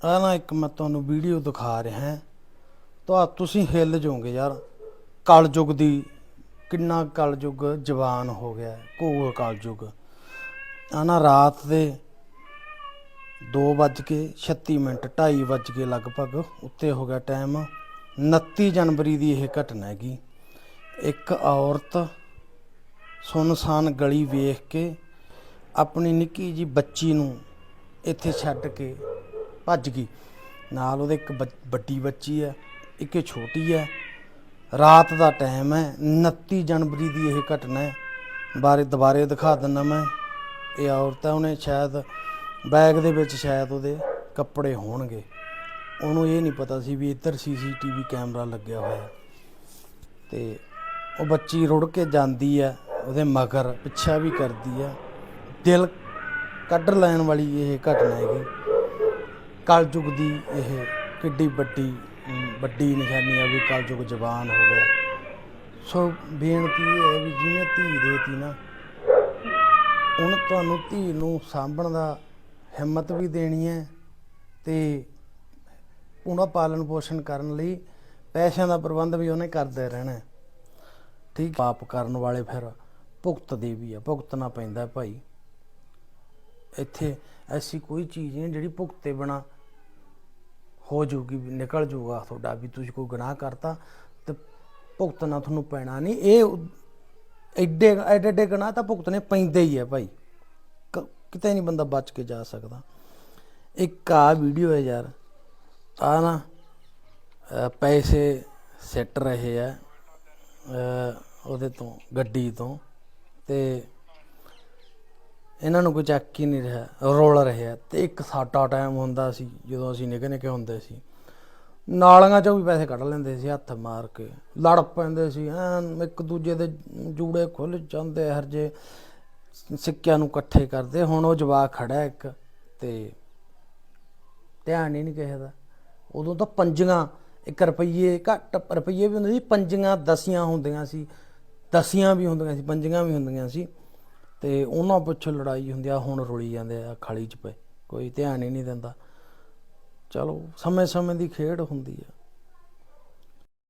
ਆ ਨਾ ਇੱਕ ਮੈਂ ਤੁਹਾਨੂੰ ਵੀਡੀਓ ਦਿਖਾ ਰਿਹਾ ਹਾਂ। ਤਾਂ ਤੁਸੀਂ ਹਿੱਲ ਜਾਓਗੇ ਯਾਰ। ਕਲਯੁਗ ਦੀ ਕਿੰਨਾ ਕਲਯੁਗ ਜਵਾਨ ਹੋ ਗਿਆ ਹੈ, ਘੋਰ ਕਲਯੁਗ। ਆ ਨਾ ਰਾਤ ਦੇ 2:36 ਮਿੰਟ 2:30 ਵੱਜ ਕੇ ਲਗਭਗ ਉੱਤੇ ਹੋ ਗਿਆ ਟਾਈਮ। 29 ਜਨਵਰੀ ਦੀ ਇਹ ਘਟਨਾ ਹੈਗੀ। ਇੱਕ ਔਰਤ ਸੁਨਸਾਨ ਗਲੀ ਵੇਖ ਕੇ ਆਪਣੀ ਨਿੱਕੀ ਜੀ ਬੱਚੀ ਨੂੰ ਇੱਥੇ ਛੱਡ ਕੇ ਭੱਜ ਗਈ। ਨਾਲ ਉਹਦੇ ਇੱਕ ਬੱਚ- ਵੱਡੀ ਬੱਚੀ ਹੈ, ਇੱਕ ਛੋਟੀ ਹੈ। ਰਾਤ ਦਾ ਟਾਈਮ ਹੈ 29 ਜਨਵਰੀ ਦੀ ਇਹ ਘਟਨਾ ਹੈ। ਬਾਰੇ ਦੁਬਾਰੇ ਦਿਖਾ ਦਿੰਦਾ ਮੈਂ। ਇਹ ਔਰਤ ਹੈ, ਉਹਨੇ ਸ਼ਾਇਦ ਬੈਗ ਦੇ ਵਿੱਚ ਸ਼ਾਇਦ ਉਹਦੇ ਕੱਪੜੇ ਹੋਣਗੇ। ਉਹਨੂੰ ਇਹ ਨਹੀਂ ਪਤਾ ਸੀ ਵੀ ਇੱਧਰ ਸੀਸੀਟੀਵੀ ਕੈਮਰਾ ਲੱਗਿਆ ਹੋਇਆ ਹੈ। ਤੇ ਉਹ ਬੱਚੀ ਰੁੜ ਕੇ ਜਾਂਦੀ ਹੈ, ਉਹਦੇ ਮਗਰ ਪਿੱਛਾ ਵੀ ਕਰਦੀ ਹੈ। ਦਿਲ ਕੱਢ ਲੈਣ ਵਾਲੀ ਇਹ ਘਟਨਾ ਹੈਗੀ। ਕਲਯੁਗ ਦੀ ਇਹ ਕਿੱਡੀ ਵੱਡੀ ਵੱਡੀ ਨਿਸ਼ਾਨੀ ਆ ਵੀ ਕਲਯੁਗ ਜਵਾਨ ਹੋ ਗਿਆ। ਸੋ ਬੇਨਤੀ ਇਹ ਹੈ ਵੀ ਜਿਹਨੇ ਧੀ ਦੇਤੀ ਨਾ, ਹੁਣ ਤੁਹਾਨੂੰ ਧੀ ਨੂੰ ਸਾਂਭਣ ਦਾ ਹਿੰਮਤ ਵੀ ਦੇਣੀ ਹੈ ਤੇ ਉਹਨਾਂ ਪਾਲਣ ਪੋਸ਼ਣ ਕਰਨ ਲਈ ਪੈਸਿਆਂ ਦਾ ਪ੍ਰਬੰਧ ਵੀ ਉਹਨੇ ਕਰਦੇ ਰਹਿਣਾ ਠੀਕ ਪਾਪ ਕਰਨ ਵਾਲੇ ਫਿਰ ਭੁਗਤਦੇ ਵੀ ਆ, ਭੁਗਤਣਾ ਪੈਂਦਾ ਭਾਈ। ਇੱਥੇ ਐਸੀ ਕੋਈ ਚੀਜ਼ ਨਹੀਂ ਜਿਹੜੀ ਭੁਗਤੇ ਬਿਨਾ ਹੋ ਜਾਊਗੀ, ਵੀ ਨਿਕਲ ਜਾਊਗਾ ਤੁਹਾਡਾ, ਵੀ ਤੁਸੀਂ ਕੋਈ ਗੁਨਾਹ ਕਰਤਾ ਤੇ ਭੁਗਤਣਾ ਤੁਹਾਨੂੰ ਪੈਣਾ ਨਹੀਂ। ਇਹ ਐਡੇ ਐਡੇ ਐਡੇ ਗੁਨਾਹ ਤਾਂ ਭੁਗਤਣੇ ਪੈਂਦੇ ਹੀ ਆ ਭਾਈ। ਕ- ਕਿਤੇ ਨਹੀਂ ਬੰਦਾ ਬਚ ਕੇ ਜਾ ਸਕਦਾ। ਇੱਕ ਆ ਵੀਡੀਓ ਹੈ ਯਾਰ ਆ ਨਾ ਪੈਸੇ ਸੈੱਟ ਰਹੇ ਆ ਉਹਦੇ ਤੋਂ, ਗੱਡੀ ਤੋਂ, ਤੇ ਇਹਨਾਂ ਨੂੰ ਕੋਈ ਚੱਕ ਹੀ ਨਹੀਂ ਰਿਹਾ, ਰੋਲ ਰਿਹਾ ਤੇ ਇੱਕ ਸਾਡਾ ਟਾਈਮ ਹੁੰਦਾ ਸੀ ਜਦੋਂ ਅਸੀਂ ਨਿੱਕੇ ਨਿੱਕੇ ਹੁੰਦੇ ਸੀ। ਨਾਲੀਆਂ ਚੋਂ ਵੀ ਪੈਸੇ ਕੱਢ ਲੈਂਦੇ ਸੀ, ਹੱਥ ਮਾਰ ਕੇ। ਲੜ ਪੈਂਦੇ ਸੀ, ਐਨ ਇੱਕ ਦੂਜੇ ਦੇ ਜੂੜੇ ਖੁੱਲ ਜਾਂਦੇ ਹਰ ਜੇ। ਸਿੱਕਿਆਂ ਨੂੰ ਇਕੱਠੇ ਕਰਦੇ, ਹੁਣ ਉਹ ਜਵਾਕ ਖੜਾ ਇੱਕ ਤੇ ਧਿਆਨ ਹੀ ਨਹੀਂ ਕਿਸੇ ਦਾ। ਉਦੋਂ ਤਾਂ ਪੰਜੀਆਂ 1 ਰੁਪਈਏ ਘੱਟ ਰੁਪਈਏ ਵੀ ਹੁੰਦੇ ਸੀ, ਪੰਜੀਆਂ ਦਸੀਆਂ ਹੁੰਦੀਆਂ ਸੀ, ਦਸੀਆਂ ਵੀ ਹੁੰਦੀਆਂ ਸੀ, ਪੰਜੀਆਂ ਵੀ ਹੁੰਦੀਆਂ ਸੀ। ਤੇ ਉਹਨਾਂ ਪਿੱਛੇ ਲੜਾਈ ਹੁੰਦੀ ਆ, ਹੁਣ ਰੁਲੀ ਜਾਂਦੇ ਆ, ਖਾਲੀ ਚ ਪਏ, ਕੋਈ ਧਿਆਨ ਹੀ ਨਹੀਂ ਦਿੰਦਾ। ਚਲੋ ਸਮੇਂ ਸਮੇਂ ਦੀ ਖੇਡ ਹੁੰਦੀ ਆ।